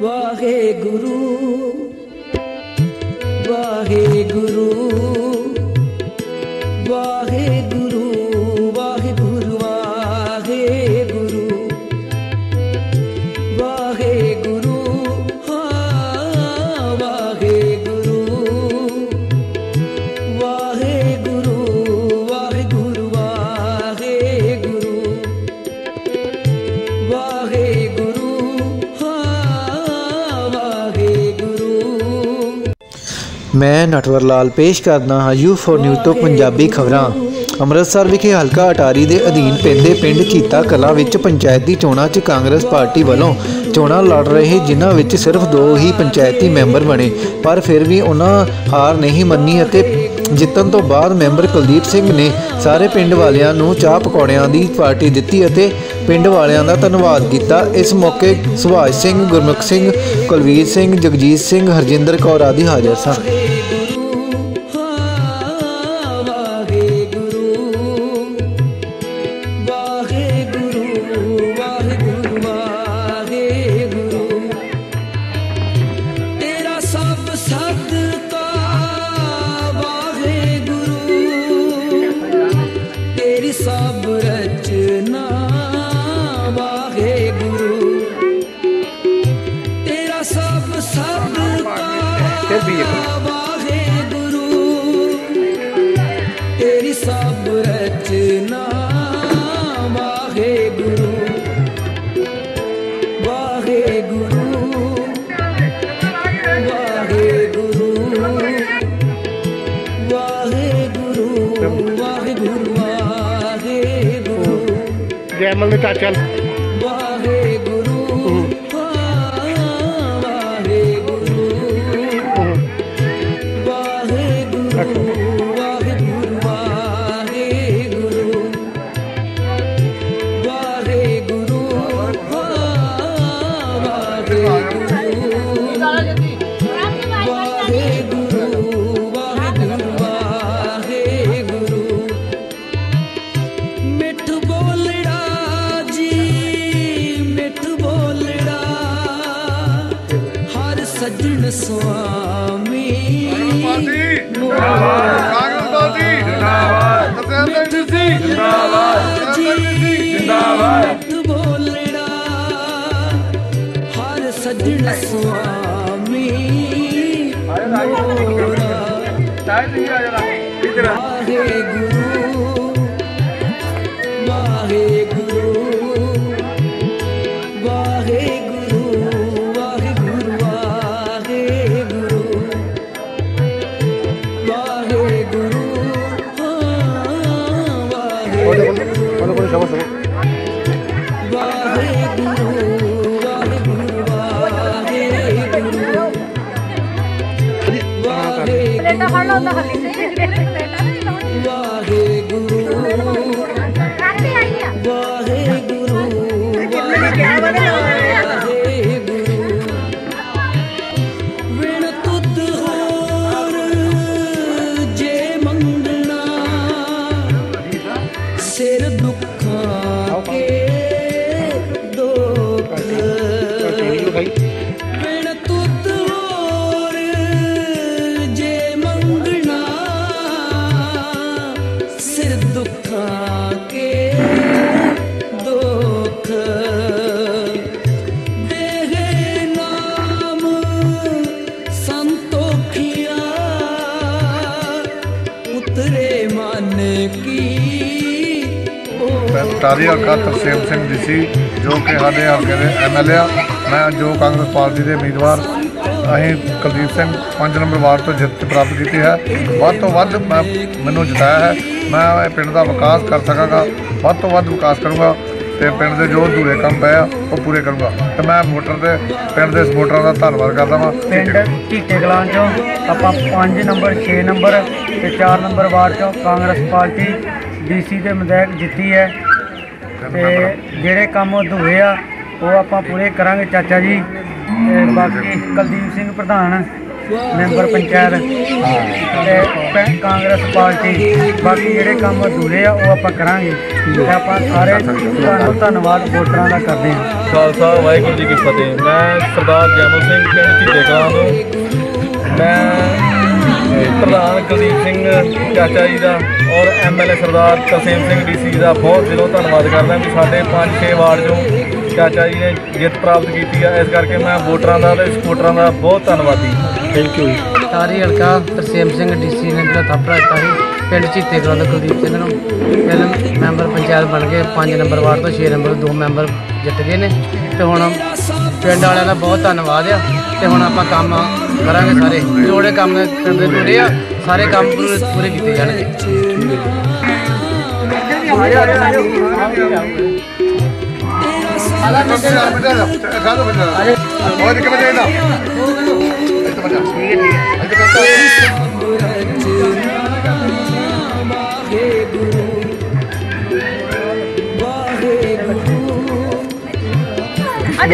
ਵਾਹਿਗੁਰੂ ਵਾਹਿਗੁਰੂ ਵਾਹਿਗੁਰੂ ਵਾਹਿਗੁਰੂ ਵਾਹਿਗੁਰੂ ਵਾਹਿਗੁਰੂ ਹਾਂ ਵਾਹਿਗੁਰੂ ਵਾਹਿਗੁਰੂ ਵਾਹਿਗੁਰੂ ਵਾਹਿਗੁਰੂ ਵਾਹਿਗੁਰੂ ਮੈਂ ਨਟਵਰ ਲਾਲ ਪੇਸ਼ ਕਰਦਾ ਹਾਂ ਯੂ ਫੋਰ ਨਿਊਜ਼ ਤੋਂ ਪੰਜਾਬੀ ਖਬਰਾਂ। ਅੰਮ੍ਰਿਤਸਰ ਵਿਖੇ ਹਲਕਾ ਅਟਾਰੀ ਦੇ ਅਧੀਨ ਪੈਂਦੇ ਪਿੰਡ ਕੀਤਾ ਕਲਾਂ ਵਿੱਚ ਪੰਚਾਇਤੀ ਚੋਣਾਂ 'ਚ ਕਾਂਗਰਸ ਪਾਰਟੀ ਵੱਲੋਂ ਚੋਣਾਂ ਲੜ ਰਹੇ ਜਿਨ੍ਹਾਂ ਵਿੱਚ ਸਿਰਫ ਦੋ ਹੀ ਪੰਚਾਇਤੀ ਮੈਂਬਰ ਬਣੇ, ਪਰ ਫਿਰ ਵੀ ਉਹਨਾਂ ਹਾਰ ਨਹੀਂ ਮੰਨੀ ਅਤੇ ਜਿੱਤਣ ਤੋਂ ਬਾਅਦ ਮੈਂਬਰ ਕੁਲਦੀਪ ਸਿੰਘ ਨੇ ਸਾਰੇ ਪਿੰਡ ਵਾਲਿਆਂ ਨੂੰ ਚਾਹ ਪਕੌੜਿਆਂ ਦੀ ਪਾਰਟੀ ਦਿੱਤੀ ਅਤੇ ਪਿੰਡ ਵਾਲਿਆਂ ਦਾ ਧੰਨਵਾਦ ਕੀਤਾ। ਇਸ ਮੌਕੇ ਸੁਭਾਸ਼ ਸਿੰਘ, ਗੁਰਮੁਖ ਸਿੰਘ, ਕੁਲਵੀਰ ਸਿੰਘ, ਜਗਜੀਤ ਸਿੰਘ, ਹਰਜਿੰਦਰ ਕੌਰ ਆਦਿ ਹਾਜ਼ਰ ਸਨ। ਵਾਹਿਗੁਰੂ ਵਾਹਿਗੁਰੂ ਜੈਮਲ ਦੇ ਚਾਚਾ ਵਾਹਿਗੁਰੂ ਵਾਹਿਗੁਰੂ ਵਾਹਿਗੁਰੂ ਮਿੱਠ ਬੋਲੜਾ ਜੀ ਮਿੱਠ ਬੋਲੜਾ ਹਰ ਸੱਜਣ ਸੁਆਮੀ ਕਾਂਗਰਸ ਜਿੰਦਾਬਾਦ ਬੋਲੜਾ ਜਿੰਦਾਬਾਦ ਮਿੱਠ ਬੋਲੜਾ ਹਰ ਸੱਜਣ ਸੁਆਮੀ ਮੋਰਾ ਵਾਹਿਗੁਰੂ ਫੜ ਲਓ ਤਾਂ ਹੱਲੀ ਵਾਹਿਗੁਰੂ। ਵਾਹਿਗੁਰੂ। ਵਾਹਿਗੁਰੂ। ਵਿਣ ਤੁਧ ਹੋਰ ਜੇ ਮੰਗਣਾ ਸਿਰ ਦੁੱਖ ਦੁੱਖਾਂ ਕੇ ਦੁੱਖ ਦੇਹ ਨਾਮ ਸੰਤੋਖਿਆ ਉਤਰੇ ਮਨ ਕੀ ਉਹ ਟਾਰੀ ਹਲਕਾ ਤਰਸੇਮ ਸਿੰਘ ਡੀਸੀ ਜੋ ਕਿ ਸਾਡੇ ਹਲਕੇ ਦੇ ਐਮਐਲਏ ਆ। ਮੈਂ ਜੋ ਕਾਂਗਰਸ ਪਾਰਟੀ ਦੇ ਉਮੀਦਵਾਰ, ਅਸੀਂ ਕੁਲਦੀਪ ਸਿੰਘ 5 ਨੰਬਰ ਵਾਰਡ ਤੋਂ ਜਿੱਤ ਪ੍ਰਾਪਤ ਕੀਤੀ ਹੈ। ਵੱਧ ਤੋਂ ਵੱਧ ਮੈਂ ਮੈਨੂੰ ਜਿਤਾਇਆ ਹੈ। ਮੈਂ ਇਹ ਪਿੰਡ ਦਾ ਵਿਕਾਸ ਕਰ ਸਕਾਂਗਾ, ਵੱਧ ਤੋਂ ਵੱਧ ਵਿਕਾਸ ਕਰੂੰਗਾ ਤੇ ਪਿੰਡ ਦੇ ਜੋ ਅਧੂਰੇ ਕੰਮ ਪਏ ਆ, ਉਹ ਪੂਰੇ ਕਰੂੰਗਾ। ਤੇ ਮੈਂ ਵੋਟਰ ਦੇ, ਪਿੰਡ ਦੇ ਸਪੋਰਟਰਾਂ ਦਾ ਧੰਨਵਾਦ ਕਰਦਾ ਵਾਂ। ਪਿੰਡ ਢੀਕੇ ਕਲਾਂ ਚੋਂ ਆਪਾਂ 5 ਨੰਬਰ 6 ਨੰਬਰ ਤੇ 4 ਨੰਬਰ ਵਾਰਡ ਚੋਂ ਕਾਂਗਰਸ ਪਾਰਟੀ, ਡੀਸੀ ਦੇ ਵਿਧਾਇਕ ਜਿੱਤੀ ਹੈ। ਤੇ ਜਿਹੜੇ ਕੰਮ ਅਧੂਰੇ ਆ, ਉਹ ਆਪਾਂ ਪੂਰੇ ਕਰਾਂਗੇ ਚਾਚਾ ਜੀ ਤੇ ਬਾਕੀ ਕੁਲਦੀਪ ਸਿੰਘ ਪ੍ਰਧਾਨ ਮੈਂਬਰ ਪੰਚਾਇਤ ਤੇ ਪੈ- ਕਾਂਗਰਸ ਪਾਰਟੀ, ਬਾਕੀ ਜਿਹੜੇ ਕੰਮ ਅਧੂਰੇ ਆ, ਉਹ ਆਪਾਂ ਕਰਾਂਗੇ। ਤੇ ਆਪਾਂ ਸਾਰੇ ਤੁਹਾਨੂੰ ਧੰਨਵਾਦ ਵੋਟਰਾਂ ਦਾ ਕਰਦੇ ਹਾਂ। ਖਾਲਸਾ, ਵਾਹਿਗੁਰੂ ਜੀ ਕੀ ਫਤਿਹ। ਮੈਂ ਸਰਦਾਰ ਜੈਮਲ ਸਿੰਘ ਪਿੰਡ ਝੀਟੇ ਤੋਂ। ਮੈਂ ਪ੍ਰਧਾਨ ਕੁਲਦੀਪ ਸਿੰਘ ਚਾਚਾ ਜੀ ਦਾ ਔਰ ਐਮਐਲਏ ਸਰਦਾਰ ਤਰਸੇਮ ਸਿੰਘ ਡੀਸੀ ਦਾ ਬਹੁਤ ਦਿਲੋਂ ਧੰਨਵਾਦ ਕਰਦਾ ਵੀ ਸਾਡੇ 5-6 ਵਾਰਡ ਚੋਂ ਚਾਚਾ ਜੀ ਨੇ ਜਿੱਤ ਪ੍ਰਾਪਤ ਕੀਤੀ ਆ। ਇਸ ਕਰਕੇ ਮੈਂ ਵੋਟਰਾਂ ਦਾ ਤੇ ਸਪੋਰਟਰਾਂ ਦਾ ਬਹੁਤ ਧੰਨਵਾਦੀ ਥੈਂਕ ਯੂ ਤਾਰੀ ਹਲਕਾ ਤਰਸੇਮ ਸਿੰਘ ਡੀਸੀ ਨੇ ਜਿਹੜਾ ਥਾਪੜਾ ਦਿੱਤਾ ਸੀ ਪਿੰਡ ਚੀਤੇ ਕਲਾਂ ਦਾ ਕੁਲਦੀਪ ਸਿੰਘ ਨੂੰ। ਪਹਿਲਾਂ ਮੈਂਬਰ ਪੰਚਾਇਤ ਬਣ ਕੇ 5 ਨੰਬਰ ਵਾਰਡ ਤੋਂ 6 ਨੰਬਰ ਦੋ ਮੈਂਬਰ ਜਿੱਤ ਗਏ ਨੇ। ਤੇ ਹੁਣ ਪਿੰਡ ਵਾਲਿਆਂ ਦਾ ਬਹੁਤ ਧੰਨਵਾਦ ਆ। ਤੇ ਹੁਣ ਆਪਾਂ ਕੰਮ ਕਰਾਂਗੇ ਸਾਰੇ। ਜਿਹੜੇ ਕੰਮ ਪਿੰਡ ਦੇ ਜੁੜੇ ਆ ਸਾਰੇ ਕੰਮ ਪੂਰੇ ਪੂਰੇ ਕੀਤੇ ਜਾਣਗੇ। ਉਹ ਨਿਕਲ ਬਜੇ ਨਾ ਇੱਥੇ ਬਜਾ ਠੀਕ ਹੈ ਇੱਥੇ ਕਰਤਾ ਅੱਜ